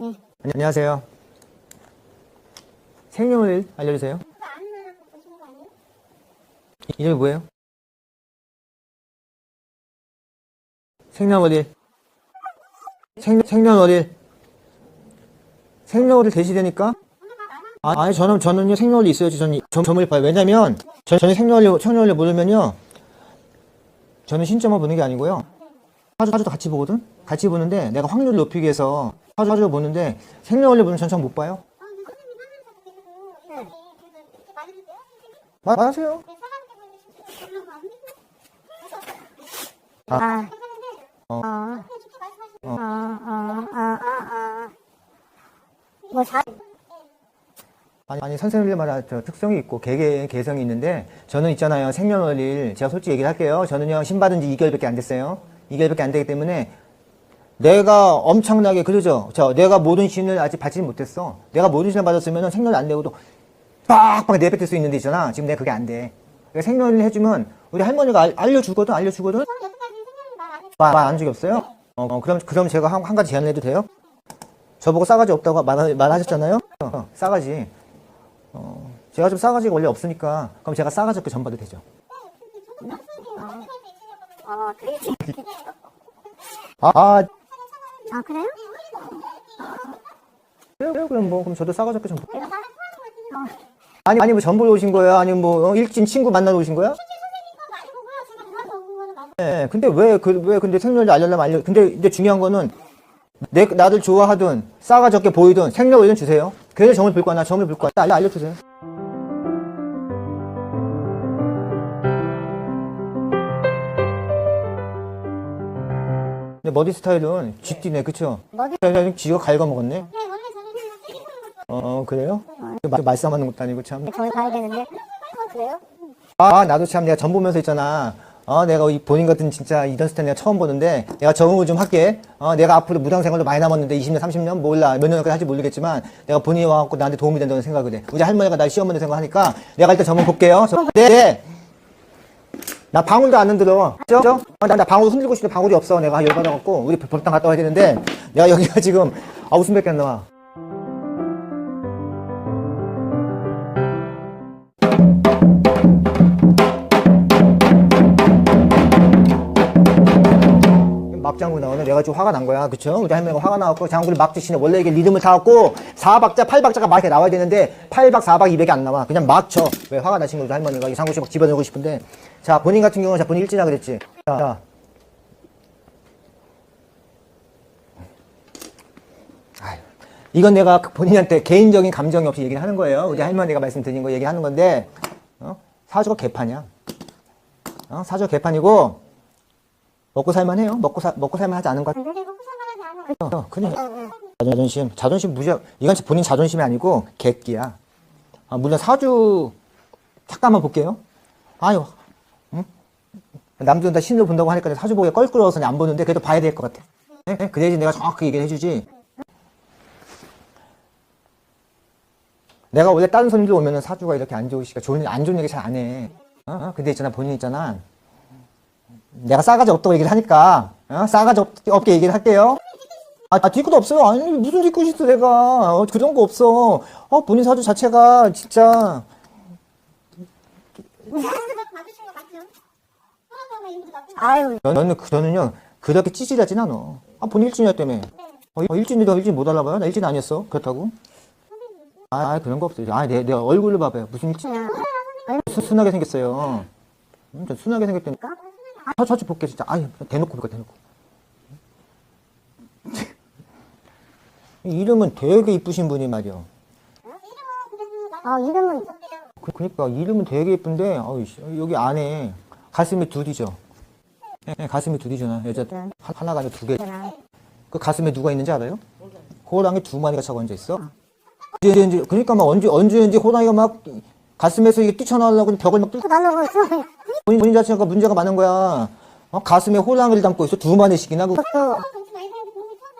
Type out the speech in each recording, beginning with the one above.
응. 안녕하세요. 생년월일 알려주세요. 이름이 뭐예요? 생년월일. 생, 생년월일. 생년월일 대시되니까? 아, 아니, 저는, 저는요, 생년월일 있어야지, 저는 점, 점을 봐요. 왜냐면, 저, 저는 생년월일, 생년월일 모르면요, 저는 신점을 보는 게 아니고요. 사주, 사주도 같이 보거든? 같이 보는데, 내가 확률을 높이기 위해서 사주, 사주를 보는데, 생년월일 보면 봐요. 이렇게 맞으세요? 선생님? 마, 믿고. 아. 아. 어. 어. 어, 어, 어. 뭐 사. 아니, 아니 선생님들마다 저 특성이 있고 개개 개성이 있는데 저는 있잖아요 생년월일 제가 솔직히 얘기를 할게요 저는요 신받은 지 2개월밖에 안 됐어요 2개월밖에 안 되기 때문에 내가 엄청나게 그러죠. 저 내가 모든 신을 아직 받지 못했어. 내가 모든 신을 받았으면 생년을 안 내고도 빡빡 내뱉을 수 있는데 있잖아. 지금 내가 그게 안 돼. 그러니까 생년을 해주면 우리 할머니가 알, 알려주거든 알려주거든. 말안 적이 없어요? 어, 어, 그럼 그럼 제가 한, 한 가지 제안을 해도 돼요? 저보고 싸가지 없다고 말, 말하셨잖아요? 어, 싸가지. 어, 제가 좀 싸가지가 원래 없으니까 그럼 제가 싸가지 없게 전봐도 되죠. 어. 아, 아 아, 그래요? 그래요? 그럼 뭐 그럼 저도 싸가지 없게 전보. 아니 아니 뭐 전보러 오신 거야? 아니면 뭐 어, 일진 친구 만나러 오신 거야? 네, 근데 왜 그 왜 근데 생년을 알려면 알려. 근데 근데 중요한 거는 내 나를 좋아하든 싸가지 없게 보이든 생년월일은 주세요. 그래서 점을 볼 거나 점을 볼 거야. 알려 알려주세요. 머리 스타일은 쥐띠네, 그쵸? 머리- 스타일은 쥐가 갉아먹었네. 네, 원래 저는 그냥 어, 어, 그래요? 말, 말싸움하는 것도 아니고 참. 저희 가야 되는데. 어, 그래요? 아, 나도 참 내가 전 보면서 있잖아. 어, 내가 이 본인 같은 진짜 이런 스타일 내가 처음 보는데 내가 적응을 좀 할게. 어, 내가 앞으로 무당 생활도 많이 남았는데 20년, 30년 몰라. 몇 년까지 할지 모르겠지만 내가 본인이 와갖고 나한테 도움이 된다고 생각을 해. 우리 할머니가 날 시어머니 생각하니까 내가 일단 전문 볼게요. 저- 네. 네. 나 방울도 안 흔들어. 죠? 어, 나, 나 방울 흔들고 싶은데 방울이 없어. 내가 열받아갖고 우리 법당 갔다 와야 되는데 내가 여기가 지금 아 웃음 밖에 안 나와. 장구 나오네. 내가 좀 화가 난 거야. 그쵸? 우리 할머니가 화가 나갖고 장구를 막 드시네. 원래 이게 리듬을 타갖고 4박자, 8박자가 막 이렇게 나와야 되는데 8박, 4박, 200이 안 나와. 그냥 막 쳐. 왜 화가 나신 거죠? 할머니가 이 장구씨 막 집어넣고 싶은데. 자, 본인 같은 경우는 자, 본인 일진이라 그랬지. 자, 자. 이건 내가 그 본인한테 개인적인 감정이 없이 얘기를 하는 거예요. 우리 할머니가 말씀드린 거 얘기하는 건데, 어? 사주가 개판이야. 어? 사주가 개판이고, 먹고 살만 해요. 먹고 사, 먹고 살만 하지 않은 것 같아. 근데 이거 부산말하지 않아. 어, 그냥 자존심, 자존심 무지, 이건 본인 자존심이 아니고 객기야. 아, 물론 사주 잠깐만 볼게요. 아유, 응? 남들은 다 신을 본다고 하니까 사주 보기에 껄끄러워서 안 보는데 그래도 봐야 될 것 같아. 네? 네? 그래야지 내가 정확하게 얘기를 해주지. 내가 원래 다른 손님들 오면은 사주가 이렇게 안 좋으시니까 좋은 안 좋은 얘기 잘 안 해. 어? 어? 근데 있잖아 본인 있잖아. 내가 싸가지 없다고 얘기를 하니까 어? 싸가지 없, 없게 얘기를 할게요. 아, 아 뒤끝 없어요. 아니 무슨 뒤끝이 있어 내가 어, 그런 거 없어. 어 본인 사주 자체가 진짜. 아유. 저는 그- 저는요 그렇게 찌질하진 않아. 아 본인 일진이었다며. 어, 어, 일진이다 일진 못 알아봐요? 나 일진 아니었어. 그렇다고? 아, 아, 그런 거 없어요. 아, 내, 내 얼굴로 봐봐요. 무슨 일진? 수, 순하게 생겼어요. 음, 저 순하게 생겼다니까? 저, 저쪽 볼게, 진짜. 아유, 대놓고 볼까, 대놓고. 이름은 되게 이쁘신 분이 말이야. 어, 이름은 그, 그니까, 이름은 되게 예쁜데, 어이, 씨, 여기 안에 가슴이 둘이죠. 예, 예, 가슴이 둘이죠. 나 여자 하- 하나가 아니라 두 개. 그 가슴에 누가 있는지 알아요? 호랑이 두 마리가 차고 앉아 있어. 이제 이제 그러니까 막 언제 언제인지 호랑이가 막 가슴에서 이게 뛰쳐나오려고 벽을 막 뚫고 나는 그 본인, 본인 자체가 문제가 많은 거야. 어, 가슴에 호랑이를 담고 있어 두 마리씩이나 그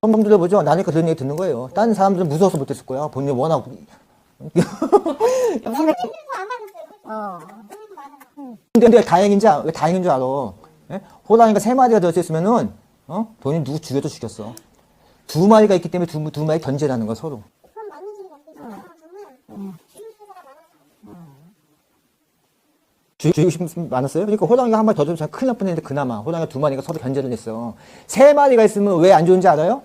처음 들어보죠. 나니까 그런 얘기 듣는 거예요. 다른 사람들은 무서워서 못했을 거야. 본인이 워낙. 어. 근데, 근데 다행인지 알- 왜 다행인 줄 알아? 예? 호랑이가 세 마리가 더 있으면은 어? 본인 누구 죽여도 죽였어. 두 마리가 있기 때문에 두, 두 마리 견제라는 거 서로. 그럼 맞는 소리가 안 돼. 사람은 주유소가 많아서. 주- 주고 싶은 분 많았어요? 그러니까 호랑이가 한 마리 더 줬으면 큰일 날 뻔했는데 그나마 호랑이가 두 마리가 서로 견제를 했어. 세 마리가 있으면 왜 안 좋은지 알아요?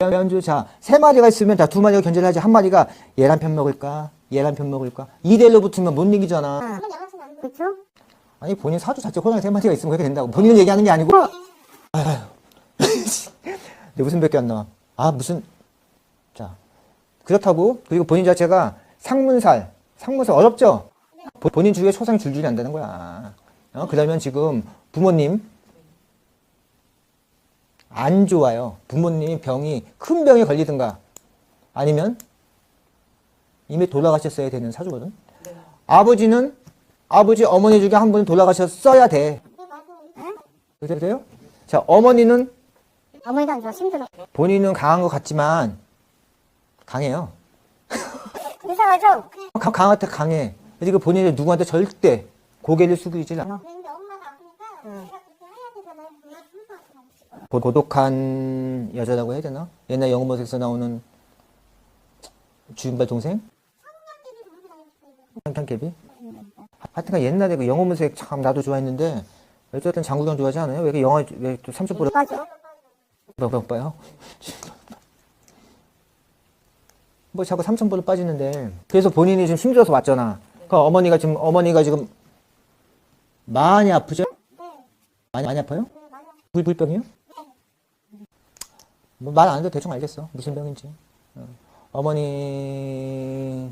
왜 안 좋아? 자, 세 마리가 있으면 다 두 마리가 견제를 하지 한 마리가 얘란 편 먹을까? 얘란 편 먹을까? 이대로 붙으면 못 이기잖아. 그렇죠? 아니 본인 사주 자체 호랑이 세 마리가 있으면 그렇게 된다고. 본인은 얘기하는 게 아니고. 아휴. 무슨 밖에 안 나와? 아 무슨 자 그렇다고 그리고 본인 자체가 상문살 상문살 어렵죠? 보- 본인 주위에 초상이 줄줄이 난다는 거야. 어? 그러면 지금 부모님 안 좋아요. 부모님 병이 큰 병에 걸리든가 아니면 이미 돌아가셨어야 되는 사주거든. 아버지는 아버지 어머니 중에 한 분이 돌아가셨어야 돼. 네? 그래요? 자 어머니는 어머니가 안 좋아. 힘들어. 본인은 강한 것 같지만 강해요. 이상하죠? 강- 강한테 강해. 그리고 본인이 누구한테 절대 고개를 숙이질 않아. 고- 고독한 여자라고 해야 되나? 옛날 영어모색에서 나오는 주인발 동생? 한탄캐비? 하여튼간 옛날에 그 영어모색 참 나도 좋아했는데 어쨌든 장구경 좋아하지 않아요? 왜 이렇게 영화 왜또 삼촌 보러 맞아. 뭐, 뭐? 뭐 자꾸 삼천보로 빠지는데 그래서 본인이 지금 힘들어서 왔잖아. 그 어머니가 지금 어머니가 지금 많이 아프죠? 많이 많이 아파요? 불 불병이요? 뭐 말안 해도 대충 알겠어 무슨 병인지. 어. 어머니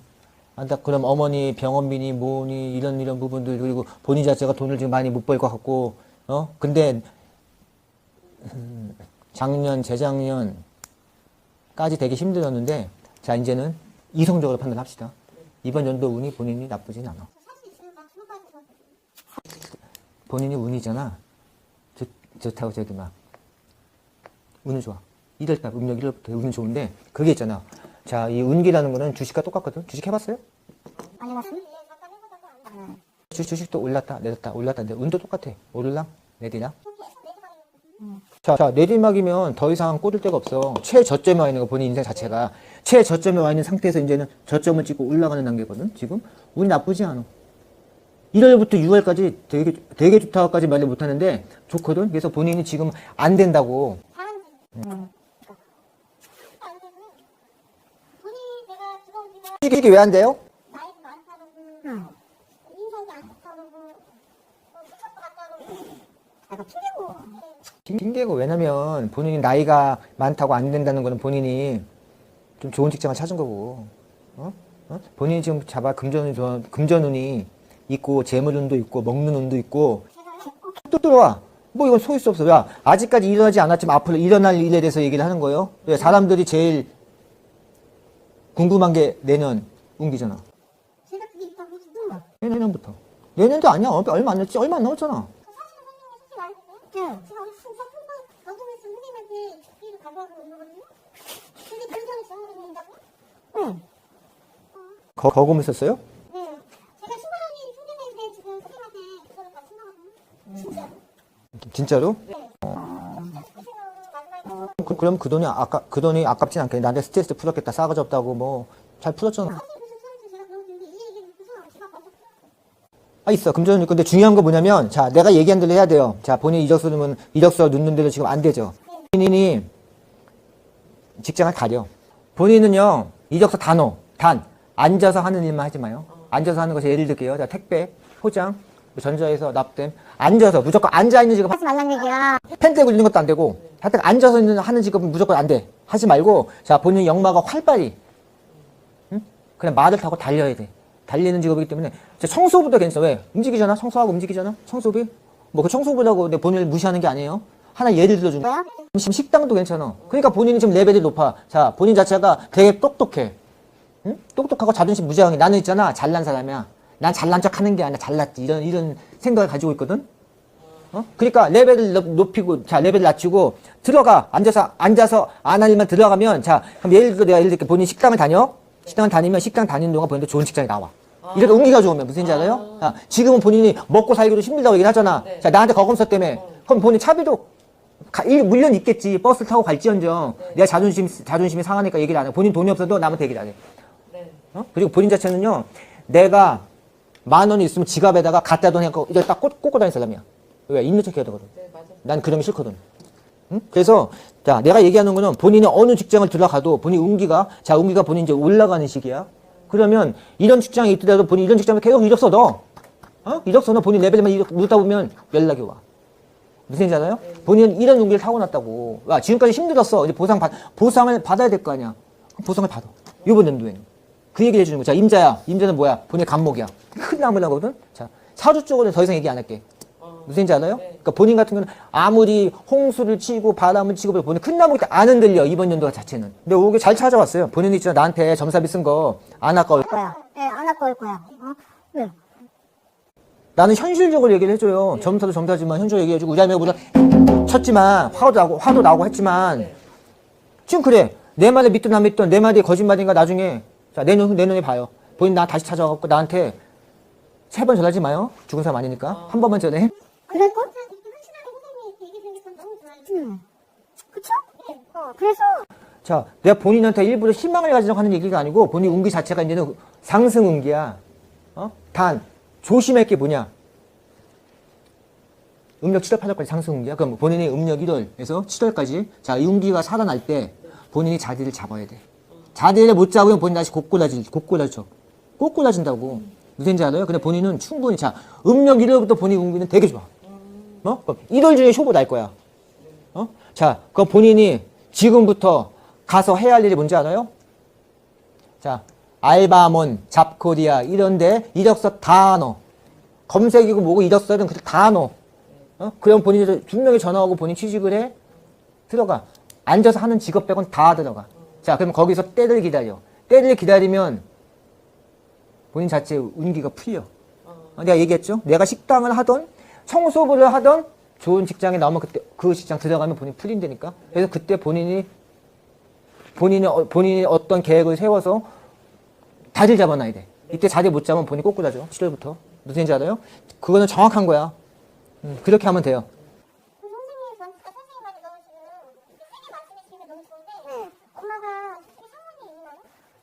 안다 그럼 어머니 병원비니 뭐니 이런 이런 부분들 그리고 본인 자체가 돈을 지금 많이 못 벌 것 같고 어 근데 작년, 재작년까지 되게 힘들었는데, 자, 이제는 이성적으로 판단합시다. 이번 연도 운이 본인이 나쁘진 않아. 본인이 운이잖아. 좋, 좋다고 저기 막. 운은 좋아. 1월달, 음력 1월부터 운은 좋은데, 그게 있잖아. 자, 이 운기라는 거는 주식과 똑같거든? 주식 해봤어요? 돼. 주, 주식도 올랐다, 내렸다, 올랐다, 내렸다. 운도 똑같아. 오를랑, 내리랑. 자, 자, 내리막이면 더 이상 꽂을 데가 없어. 최저점에 와 있는 거 본인 인생 자체가. 최저점에 와 있는 상태에서 이제는 저점을 찍고 올라가는 단계거든, 지금. 운이 나쁘지 않아. 1월부터 6월까지 되게, 되게 좋다고까지 말을 못 하는데, 좋거든? 그래서 본인이 지금 안 된다고. 응. 이게 왜안 돼요? 나이도 많다는 그, 인성이 안 좋다는 그, 뭐, 수첩도 같다는 그. 튕기고. 핑계고, 왜냐면 본인이 나이가 많다고 안 된다는 거는 본인이 좀 좋은 직장을 찾은 거고, 어? 어? 본인이 지금 잡아 금전운이 좋아, 금전운이 있고, 재물운도 있고, 먹는 운도 있고, 또 들어와. 뭐 이건 속일 수 없어. 야, 아직까지 일어나지 않았지만 앞으로 일어날 일에 대해서 얘기를 하는 거예요. 왜 사람들이 제일 궁금한 게 내년 운기잖아. 해도. 내년부터. 내년도 아니야. 얼마 안 남았지. 얼마 안 남았잖아. 제가 진짜 선생님한테 거거든요. 근데? 응. 거, 거금을 썼어요? 네. 제가 수강이 생기는데 지금 선생님한테 그거를 다 신나거든요. 진짜. 진짜로? 그 생각으로 마지막에 그, 그럼 그 돈이 아까 그 돈이 아깝진 않겠네. 나한테 스트레스 풀었겠다. 싸가지 없다고 뭐 잘 풀었잖아. 사실 무슨 소리인지 제가 그러는데 이 얘기를 듣고서 제가 먼저 아 있어. 금전은 근데 중요한 거 뭐냐면 자 내가 얘기한 대로 해야 돼요. 자 본인 이력서 넣으면 이력서 넣는 대로 지금 안 되죠. 본인이 직장을 가려. 본인은요 이력서 다 넣어. 단 앉아서 하는 일만 하지 마요. 앉아서 하는 것이 예를 들게요. 자 택배, 포장, 전자에서 납땜 앉아서 무조건 앉아 있는 직업 하지 말란 얘기야. 펜 떼고 있는 것도 안 되고 하여튼 앉아서 있는 하는 직업은 무조건 안 돼. 하지 말고 자 본인 역마가 활발히 응? 그냥 말을 타고 달려야 돼. 달리는 직업이기 때문에 자, 청소부도 괜찮아. 왜? 움직이잖아. 청소하고 움직이잖아. 청소비? 뭐 그 청소부라고 내 본인을 무시하는 게 아니에요. 하나 예를 들어주는 뭐야? 지금 식당도 괜찮아. 그러니까 본인이 지금 레벨이 높아. 자, 본인 자체가 되게 똑똑해. 응? 똑똑하고 자존심 무지하게. 나는 있잖아. 잘난 사람이야. 난 잘난 척 하는 게 아니라 잘났지. 이런, 이런 생각을 가지고 있거든? 어? 그러니까 레벨을 높- 높이고, 자, 레벨을 낮추고, 들어가. 앉아서, 앉아서 안 하려면 들어가면, 자, 그럼 예를 들어 내가 예를 들게 본인 식당을 다녀? 식당을 다니면 식당 다니는 동안 본인도 좋은 직장이 나와. 이래도 운기가 좋으면 무슨 인지 알아요? 자, 지금은 본인이 먹고 살기도 힘들다고 얘기를 하잖아. 자, 나한테 거금서 때문에. 그럼 본인 차비도 가- 일- 물론 있겠지. 버스를 타고 갈지언정. 내가 자존심, 자존심이 상하니까 얘기를 안 해. 본인 돈이 없어도 남한테 얘기를 안 해. 네. 어? 그리고 본인 자체는요, 내가 만 원이 있으면 지갑에다가 갖다 돈 해갖고 이걸 딱 꽂, 꽂고 다니는 사람이야. 왜? 있는 척 해야 되거든. 네, 맞아. 난 그러면 싫거든. 응? 그래서, 자, 내가 얘기하는 거는 본인이 어느 직장을 들어가도 본인 운기가, 자, 운기가 본인 이제 올라가는 시기야. 그러면 이런 직장에 있더라도 본인 이런 직장에 계속 이력서 넣어. 어? 이력서 넣어. 본인 레벨만 이력 넣다 보면 연락이 와. 무슨 얘기지 알아요? 본인은 이런 운기를 타고났다고. 와, 지금까지 힘들었어. 이제 보상 받, 보상을 받아야 될 거 아니야. 보상을 받아. 요번 연도에는. 그 얘기를 해주는 거야. 자, 임자야. 임자는 뭐야? 본인의 간목이야. 큰 나무를 하거든? 자, 사주 쪽으로는 더 이상 얘기 안 할게. 어. 무슨 얘기인지 알아요? 네. 그러니까 본인 같은 경우는 아무리 홍수를 치고 바람을 치고 본인 큰 나무기 안 흔들려 이번 연도 자체는. 근데 오게 잘 찾아왔어요. 본인이 있잖아 나한테 점사비 쓴 거 안 아까울 거야. 예, 안 아까울 거야. 어? 왜? 나는 현실적으로 얘기를 해줘요. 점사도 점사지만 현실적으로 얘기해주고 우리 할머니가 물론 쳤지만 화도 나고 화도 나고 했지만 네. 지금 그래 내 말에 믿든 안 믿든 내 말이 거짓말인가 나중에 자 내년 내년에 봐요. 본인 나 다시 찾아와갖고 나한테 세 번 전하지 마요. 죽은 사람 아니니까 한 번만 전해. 그럴 거? 확실하게 선생님이 얘기 들은 게 너무 좋아요. 응. 그쵸? 네. 어, 그래서 자, 내가 본인한테 일부러 희망을 가지려고 하는 얘기가 아니고 본인 운기 자체가 이제는 상승 운기야. 어? 단 조심할 게 뭐냐? 음력 7월 8월까지 상승 운기야. 그럼 본인이 음력 1월에서 7월까지 자, 이 운기가 살아날 때 본인이 자리를 잡아야 돼. 자리를 못 잡으면 본인 다시 곧골라지, 곧골라져. 곧골라진다고. 무슨 지 알아요? 근데 본인은 충분히 자, 음력 1월부터 본인 운기는 되게 좋아. 어? 그럼 1월 중에 쇼부 날 거야. 어? 자, 그 본인이 지금부터 가서 해야 할 일이 뭔지 알아요? 자, 알바몬, 잡코리아 이런데 이력서 다 넣어. 검색이고 뭐고 이력서는 그냥 다 넣어. 어? 그럼 본인이 분명히 전화하고 본인 취직을 해. 들어가. 앉아서 하는 직업 빼곤 다 들어가. 자, 그럼 거기서 때를 기다려. 때를 기다리면 본인 자체 운기가 풀려. 어, 내가 얘기했죠? 내가 식당을 하던 청소부를 하던 좋은 직장에 나오면 그때 그 직장 들어가면 본인 풀린다니까. 그래서 그때 본인이 본인이 어- 본인이 어떤 계획을 세워서 자리를 잡아놔야 돼. 이때 자리 못 잡으면 본인 꼬꾸라져. 7월부터. 무슨 얘기인지 알아요? 그거는 정확한 거야. 음, 그렇게 하면 돼요.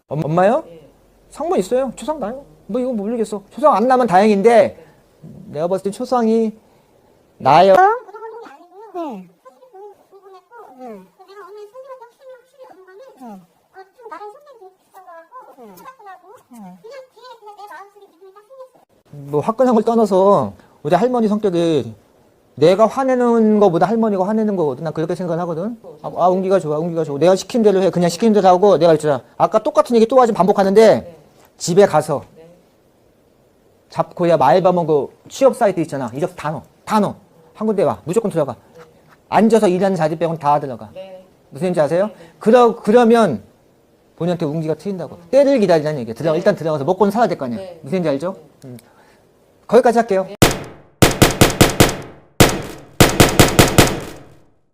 그 엄마요? 예. 상관 있어요. 초상 나요. 뭐 이거 모르겠어. 초상 안 나면 다행인데 내가 봤을 때 초상이 나요. 아니고요. 네. 얻은 거는 어. 뭐 화끈한 걸 떠나서 우리 할머니 성격이 내가 화내는 거보다 할머니가 화내는 거거든. 난 그렇게 생각을 하거든. 아, 아, 운기가 좋아, 운기가 좋아. 내가 시킨 대로 해. 그냥 시킨 대로 하고 내가 있잖아. 아까 똑같은 얘기 또 하지 반복하는데 집에 가서 네. 잡고야 말바먹고 취업 사이트 있잖아. 넣어. 다 넣어. 한 군데 와. 무조건 들어가. 앉아서 일하는 자리 빼곤 다 들어가. 네. 무슨 얘기인지 아세요? 그러, 그러면 본인한테 운기가 트인다고. 때를 기다리라는 얘기야. 들어가, 일단 들어가서 먹고는 살아야 될 거 아니야. 네. 무슨 얘기인지 알죠? 음. 거기까지 할게요.